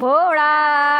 ભોળા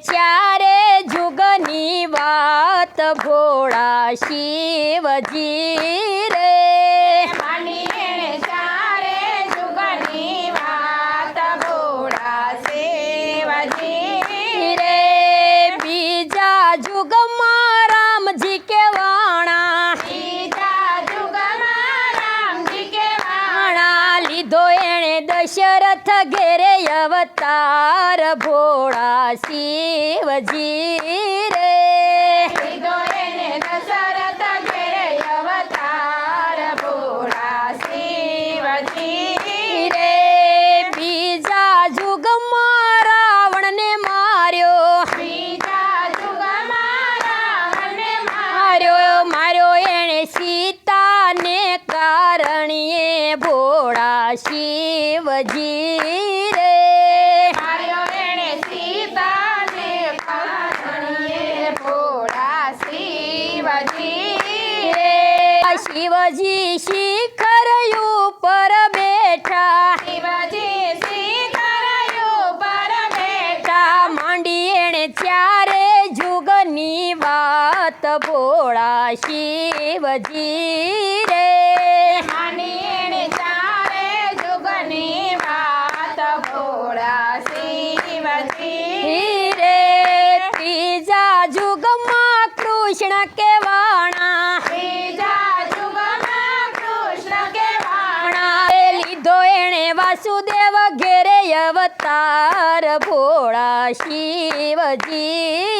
ચારે જુગની વાત ભોળા શિવજી દશરથ ઘેરે અવતાર ભોળા શિવજી રે. શિવજી રે માર્યો એણે સીતાને કારણીએ ભોળા શિવજી રે શિવજી શિખર ઉપર બેઠા શિવજી શિખર ઉપર બેઠા બેઠા માંડી એણે ચારે જુગની વાત ભોળા શિવજી રે કૃષ્ણ કેવાણા. વાણા એ લીધો એણે વાસુદેવ ઘેરે અવતાર ભોળા શિવજી.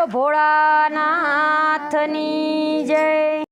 બોલો ભોળાનાથની